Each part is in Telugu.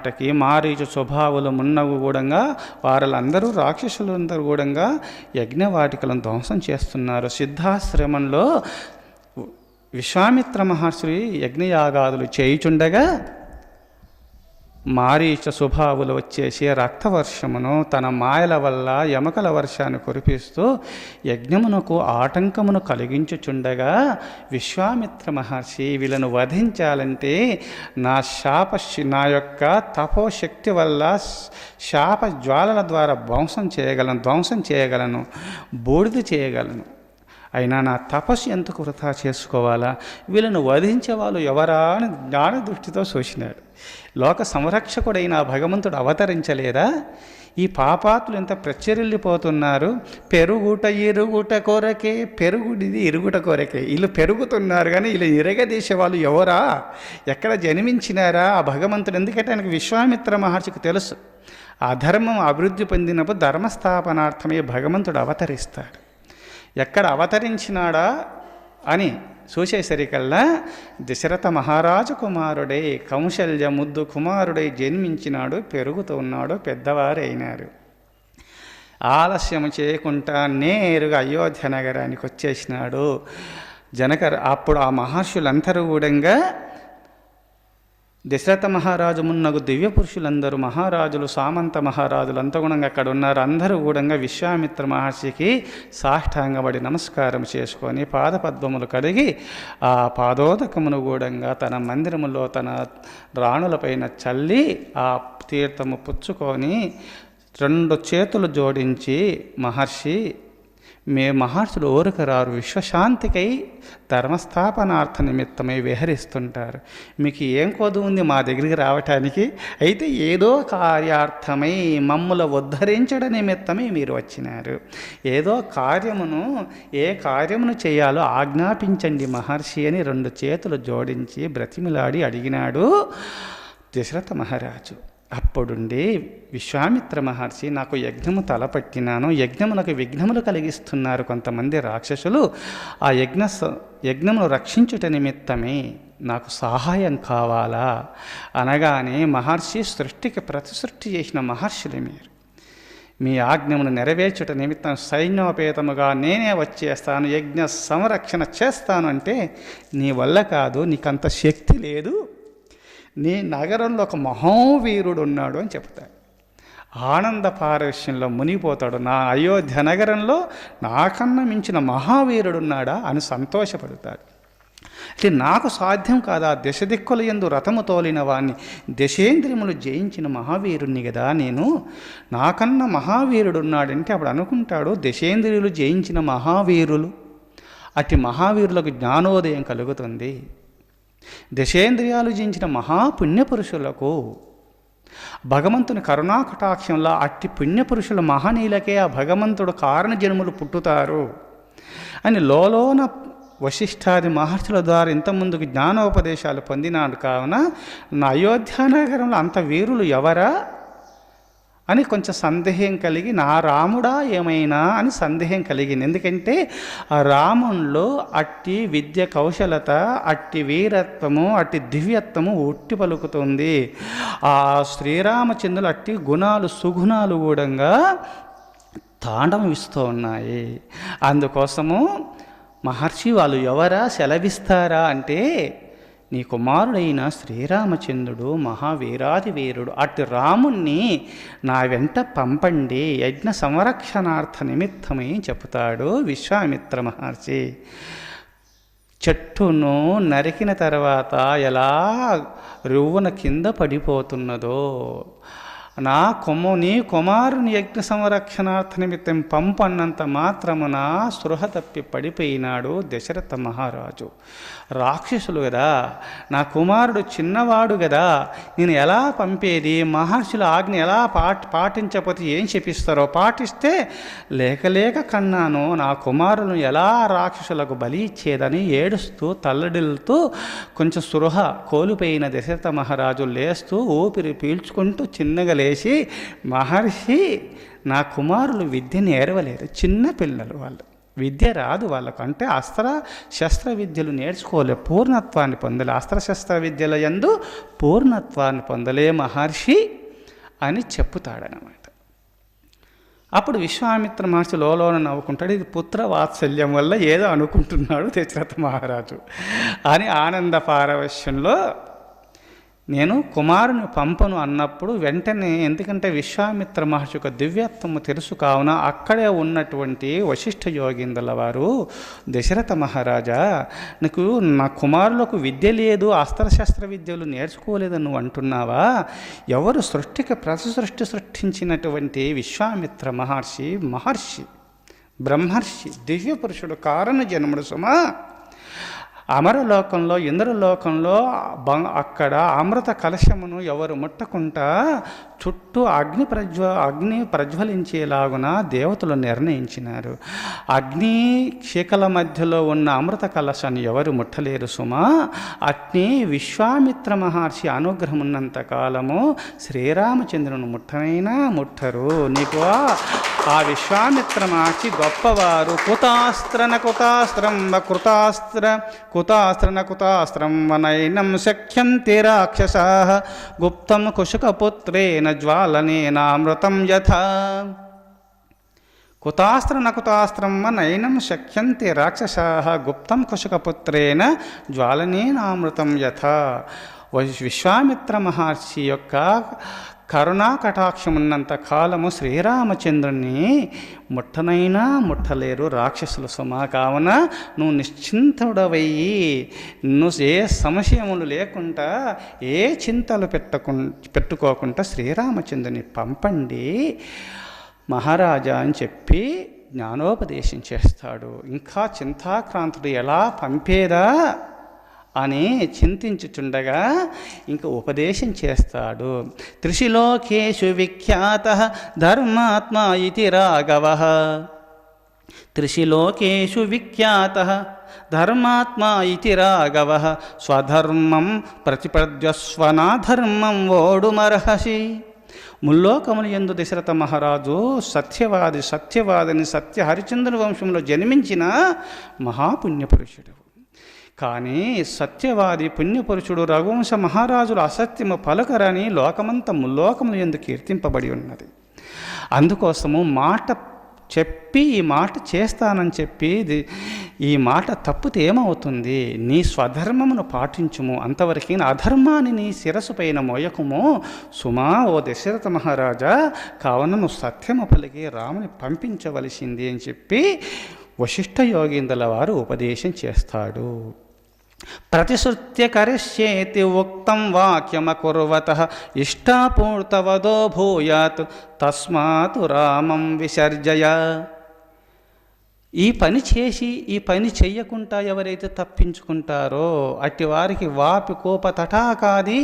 మాటకి మారీచు స్వభావులు మున్నవు కూడా వారందరూ రాక్షసులందరూ కూడా యజ్ఞవాటికలను ధ్వంసం చేస్తున్నారు. సిద్ధాశ్రమంలో విశ్వామిత్ర మహర్షి యజ్ఞయాగాదులు చేయుచుండగా మారీచ స్వభావులు వచ్చేసి రక్తవర్షమును తన మాయల వల్ల యమకల వర్షాన్ని కురిపిస్తూ యజ్ఞమునకు ఆటంకమును కలిగించుచుండగా విశ్వామిత్ర మహర్షి వీళ్ళను వధించాలంటే నా శాప నా యొక్క తపోశక్తి వల్ల శాప జ్వాలల ద్వారా ధ్వంసం చేయగలను ధ్వంసం చేయగలను బూడిద చేయగలను. అయినా నా తపస్సు ఎందుకు వృధా చేసుకోవాలా? వీళ్ళను వధించే వాళ్ళు ఎవరా అని జ్ఞాన దృష్టితో చూసినాడు లోక సంరక్షకుడైన ఆ భగవంతుడు అవతరించలేదా? ఈ పాపాతులు ఎంత ప్రచురిల్లిపోతున్నారు పెరుగుట ఇరుగుట కొరకే పెరుగుడిది ఇరుగుట కొరకే. వీళ్ళు పెరుగుతున్నారు కానీ వీళ్ళు ఇరగదీసే వాళ్ళు ఎవరా? ఎక్కడ జన్మించినారా? ఆ భగవంతుడు ఎందుకంటే ఆయనకు విశ్వామిత్ర మహర్షికి తెలుసు. ఆ ధర్మం అభివృద్ధి పొందినప్పుడు ధర్మస్థాపనార్థమే భగవంతుడు అవతరిస్తాడు. ఎక్కడ అవతరించినాడా అని చూసేసరికల్లా దశరథ మహారాజు కుమారుడై కౌశల్య ముద్దు కుమారుడై జన్మించినాడు పెరుగుతూ ఉన్నాడు పెద్దవారైనారు. ఆలస్యం చేయకుండా నేరుగా అయోధ్య నగరానికి వచ్చేసినాడు. జనక అప్పుడు ఆ మహర్షులందరూ కూడా దశరథ మహారాజు మున్నగు దివ్య పురుషులందరూ మహారాజులు సామంత మహారాజులు అంతగుణంగా అక్కడ ఉన్నారు. అందరూ కూడా విశ్వామిత్ర మహర్షికి సాష్టాంగబడి నమస్కారం చేసుకొని పాదపద్మములు కడిగి ఆ పాదోదకమును గూడంగా తన మందిరములో తన రాణులపైన చల్లి ఆ తీర్థము పుచ్చుకొని రెండు చేతులు జోడించి మహర్షి మే మహర్షులు ఓరుకరారు విశ్వశాంతికై ధర్మస్థాపనార్థ నిమిత్తమై విహరిస్తుంటారు. మీకు ఏం కొదు ఉంది మా దగ్గరికి రావటానికి? అయితే ఏదో కార్యార్థమై మమ్ముల ఉద్ధరించడ నిమిత్తమై మీరు వచ్చినారు. ఏదో కార్యమును ఏ కార్యమును చేయాలో ఆజ్ఞాపించండి మహర్షి అని రెండు చేతులు జోడించి బ్రతిమిలాడి అడిగినాడు దశరథ మహారాజు. అప్పుడుండి విశ్వామిత్ర మహర్షి నాకు యజ్ఞము తలపట్టినాను. యజ్ఞములకు విఘ్నములు కలిగిస్తున్నారు కొంతమంది రాక్షసులు. ఆ యజ్ఞ స- యజ్ఞమును రక్షించుట నిమిత్తమే నాకు సహాయం కావాలా? అనగానే మహర్షి సృష్టికి ప్రతిసృష్టి చేసిన మహర్షులు మీరు. మీ ఆజ్ఞమును నెరవేర్చుట నిమిత్తం సైన్యోపేతముగా నేనే వచ్చేస్తాను. యజ్ఞ సంరక్షణ చేస్తాను అంటే నీ వల్ల కాదు నీకంత శక్తి లేదు. నీ నగరంలో ఒక మహోవీరుడు ఉన్నాడు అని చెప్తాడు. ఆనంద పారవశ్యంలో మునిగిపోతాడు. నా అయోధ్య నగరంలో నాకన్నా మించిన మహావీరుడు ఉన్నాడా అని సంతోషపడతాడు. అంటే నాకు సాధ్యం కాదా? దశ దిక్కుల ఎందు రథము తోలిన వాణ్ణి దశేంద్రియములు జయించిన మహావీరుణ్ణి కదా నేను? నాకన్నా మహావీరుడు ఉన్నాడంటే అప్పుడు అనుకుంటాడు దశేంద్రియులు జయించిన మహావీరులు. అట్టి మహావీరులకు జ్ఞానోదయం కలుగుతుంది. దశేంద్రియాలు జయించిన మహాపుణ్యపురుషులకు భగవంతుని కరుణాకటాక్షంలో అట్టి పుణ్యపురుషుల మహనీయులకే ఆ భగవంతుడు కారణ జన్ములు పుట్టుతారు అని లోలోన వశిష్ఠాది మహర్షుల ద్వారా ఇంతకుముందుకు జ్ఞానోపదేశాలు పొందినాడు. కావున నా అయోధ్యానగరంలో అంత వీరులు ఎవరా? అని కొంచెం సందేహం కలిగి నా రాముడా ఏమైనా? అని సందేహం కలిగింది. ఎందుకంటే ఆ రామునిలో అట్టి విద్య కౌశలత అట్టి వీరత్వము అట్టి దివ్యత్వము ఉట్టి పలుకుతుంది. ఆ శ్రీరామచంద్రులు అట్టి గుణాలు సుగుణాలు కూడా తాండవం ఇస్తూ ఉన్నాయి. అందుకోసము మహర్షి వాళ్ళు ఎవరా? సెలవిస్తారా? అంటే నీ కుమారుడైన శ్రీరామచంద్రుడు మహావీరాది వీరుడు అటు రాముణ్ణి నా వెంట పంపండి. యజ్ఞ సంరక్షణార్థ నిమిత్తమై చెబుతాడు విశ్వామిత్ర మహర్షి. చెట్టును నరికిన తర్వాత ఎలా రువ్వున కింద పడిపోతున్నదో నా కొమ్ము నీ కుమారుని యజ్ఞ సంరక్షణార్థ నిమిత్తం పంపన్నంత మాత్రమున స్పృహ తప్పి పడిపోయినాడు దశరథ మహారాజు. రాక్షసులు కదా నా కుమారుడు చిన్నవాడు కదా నేను ఎలా పంపేది? మహర్షుల ఆజ్ఞ ఎలా పాట పాటించకపోతే ఏం చెప్పిస్తారో పాటిస్తే లేక లేక కన్నాను. నా కుమారులను ఎలా రాక్షసులకు బలి ఇచ్చేదని ఏడుస్తూ తల్లడిల్లుతూ కొంచెం స్పృహ కోల్పోయిన దశరథ మహారాజు లేస్తూ ఊపిరి పీల్చుకుంటూ చిన్నగా చేసి మహర్షి నా కుమారులు విద్య నేర్వలేరు చిన్న పిల్లలు వాళ్ళు. విద్య రాదు వాళ్ళకు అంటే అస్త్ర శస్త్ర విద్యలు నేర్చుకోలే. పూర్ణత్వాన్ని పొందలే. అస్త్ర శస్త్ర విద్యల ఎందు పూర్ణత్వాన్ని పొందలే మహర్షి అని చెప్పుతాడనమాట అప్పుడు విశ్వామిత్ర మహర్షి లోలోన నవ్వుకుంటాడు. ఇది పుత్ర వాత్సల్యం వల్ల ఏదో అనుకుంటున్నాడు దశరథ మహారాజు అని ఆనంద పారవశ్యంలో నేను కుమారుని పంపను అన్నప్పుడు వెంటనే ఎందుకంటే విశ్వామిత్ర మహర్షి యొక్క దివ్యత్వము తెలుసు కావున అక్కడే ఉన్నటువంటి వశిష్ఠ యోగీంద్రుల వారు దశరథ మహారాజా నీకు నా కుమారులకు విద్య లేదు అస్త్రశస్త్ర విద్యలు నేర్చుకోలేదని నువ్వు అంటున్నావా? ఎవరు సృష్టికి ప్రతి సృష్టి సృష్టించినటువంటి విశ్వామిత్ర మహర్షి మహర్షి బ్రహ్మర్షి దివ్య పురుషుడు కారణ జన్ముడు సుమా? అమరలోకంలో ఇంద్రలోకంలో బ- అక్కడ అమృత కలశమును ఎవరు ముట్టకుండా చుట్టూ అగ్ని ప్రజ్వ అగ్ని ప్రజ్వలించేలాగున దేవతలు నిర్ణయించినారు. అగ్ని శిఖల మధ్యలో ఉన్న అమృత కలశాన్ని ఎవరు ముట్టలేరు సుమా. అగ్ని విశ్వామిత్ర మహర్షి అనుగ్రహం ఉన్నంత కాలము శ్రీరామచంద్రుని ముట్టనైనా ముట్టరు. నీకు ఆ- విశ్వామిత్ర మహర్షి గొప్పవారు. కుతాస్త్రన కుతాస్త్రం వ కృతాస్త్ర కుతాస్త్రన కుతాస్త్రం వనైనం శక్యంతి రాక్షస. గుప్తం కుశుకపుత్రేణ జ్వాలనేనామృతం యథా. కుతాస్త్ర నకుతాస్త్రం నయనం శక్యంతి రాక్షసా గుప్తం కుశకపుత్రేణ జ్వాలనేనామృతం యథ. విశ్వామిత్ర మహర్షి యొక్క కరుణా కటాక్షం ఉన్నంత కాలము శ్రీరామచంద్రుణ్ణి ముట్టనైనా ముట్టలేరు రాక్షసుల సుమా. కావున నువ్వు నిశ్చింతుడవయ్యి నువ్వు ఏ సంశయములు లేకుండా ఏ చింతలు పెట్టకు పెట్టుకోకుండా శ్రీరామచంద్రుని పంపండి. మహారాజా అని చెప్పి జ్ఞానోపదేశం చేస్తాడు. ఇంకా చింతాక్రాంతుడు ఎలా పంపేదా? అని చింతించుచుండగా ఇంక ఉపదేశం చేస్తాడు. త్రిశిలోకేషు విఖ్యాత ధర్మాత్మ ఇది రాఘవ. త్రిశిలోకేషు విఖ్యాత ధర్మాత్మ ఇది రాఘవ. స్వధర్మం ప్రతిపద్యస్వనాధర్మం ఓడుమర్హసి. ముల్లోకములు ఎందు దశరథ మహారాజు సత్యవాది సత్యవాదిని సత్య హరిచంద్ర వంశంలో జన్మించిన మహాపుణ్యపురుషుడు. కానీ సత్యవాది పుణ్యపురుషుడు రఘువంశ మహారాజులు అసత్యము పలకరని లోకమంత ముల్లోకములు ఎందు కీర్తింపబడి ఉన్నది. అందుకోసము మాట చెప్పి ఈ మాట చేస్తానని చెప్పి ఇది- ఈ మాట తప్పితే ఏమవుతుంది? నీ స్వధర్మమును పాటించుము. అంతవరకు అధర్మాన్ని నీ శిరసు పైన మోయకము. సుమా ఓ దశరథ మహారాజా కావున నువ్వు సత్యము పలికి రాముని పంపించవలసింది అని చెప్పి వశిష్ఠ యోగీంద్రుల వారు ఉపదేశం చేస్తాడు. ప్రతిశ్రుత్య కరిష్యేతి ఉక్తం వాక్యమకుర్వత ఇష్టాపూర్తవదో భూయాత్ తస్మాత్ రామం విసర్జయ. ఈ పని చేసి ఈ పని చెయ్యకుండా ఎవరైతే తప్పించుకుంటారో అట్టి వారికి వాపి కోప తటాకాది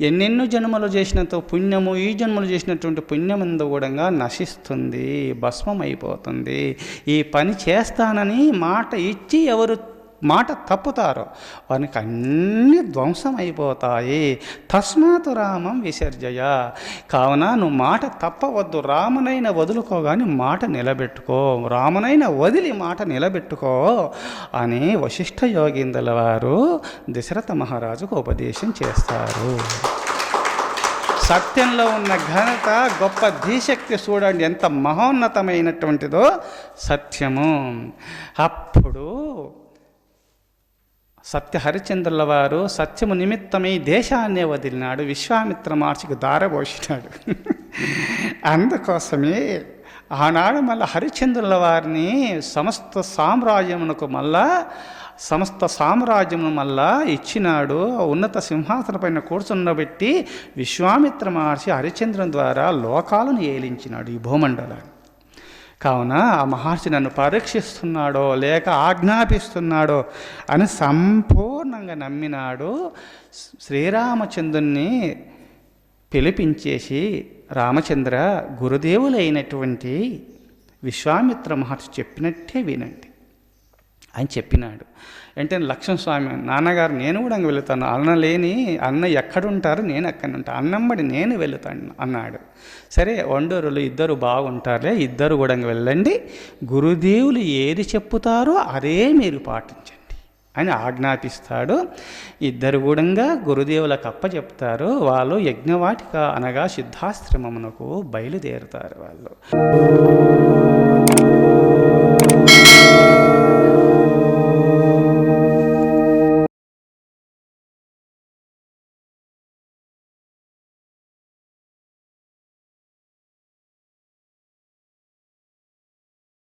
ఎన్నెన్నో జన్మలు చేసినంత పుణ్యము ఈ జన్మలు చేసినటువంటి పుణ్యమందు కూడా నశిస్తుంది భస్మం అయిపోతుంది ఈ పని చేస్తానని మాట ఇచ్చి ఎవరు మాట తప్పుతారో వానికి అన్ని ధ్వంసం అయిపోతాయి తస్మాత్ రామం విసర్జయ. కావున నువ్వు మాట తప్పవద్దు రామునైన వదులుకోగాని మాట నిలబెట్టుకో రామునైన వదిలి మాట నిలబెట్టుకో అని వశిష్ఠ యోగిందల వారు దశరథ మహారాజుకు ఉపదేశం చేస్తారు. సత్యంలో ఉన్న ఘనత గొప్ప ధీశక్తి చూడండి ఎంత మహోన్నతమైనటువంటిదో సత్యము. అప్పుడు సత్య హరిచంద్రుల వారు సత్యము నిమిత్తమై దేశాన్నే వదిలినాడు. విశ్వామిత్ర మహర్షికి దారబోసినాడు అందుకోసమే ఆనాడు మళ్ళీ హరిచంద్రుల వారిని సమస్త సామ్రాజ్యమునకు మళ్ళా సమస్త సామ్రాజ్యమును మళ్ళా ఇచ్చినాడు. ఉన్నత సింహాసన పైన కూర్చున్నబెట్టి విశ్వామిత్ర మహర్షి హరిచంద్రుని ద్వారా లోకాలను ఏలించినాడు ఈ భూమండలాన్ని. కావున ఆ మహర్షి నన్ను పరీక్షిస్తున్నాడో లేక ఆజ్ఞాపిస్తున్నాడో అని సంపూర్ణంగా నమ్మినాడు శ్రీరామచంద్రుణ్ణి పిలిపించేసి రామచంద్ర గురుదేవులైనటువంటి విశ్వామిత్ర మహర్షి చెప్పినట్టే వినండి అని చెప్పినాడు. అంటే లక్ష్మణస్వామి నాన్నగారు నేను కూడా అంగ వెళుతాను. అన్న లేని అన్న ఎక్కడుంటారు నేను ఎక్కడ ఉంటాను అన్నంబడి నేను వెళుతాను అన్నాడు. సరే వండరులు ఇద్దరు బాగుంటారులే ఇద్దరు కూడా అంగ వెళ్ళండి. గురుదేవులు ఏది చెప్పుతారో అదే మీరు పాటించండి అని ఆజ్ఞాపిస్తాడు. ఇద్దరు కూడా గురుదేవులకు అప్ప చెప్తారు. వాళ్ళు యజ్ఞవాటిక అనగా సిద్ధాశ్రమమునకు బయలుదేరుతారు వాళ్ళు.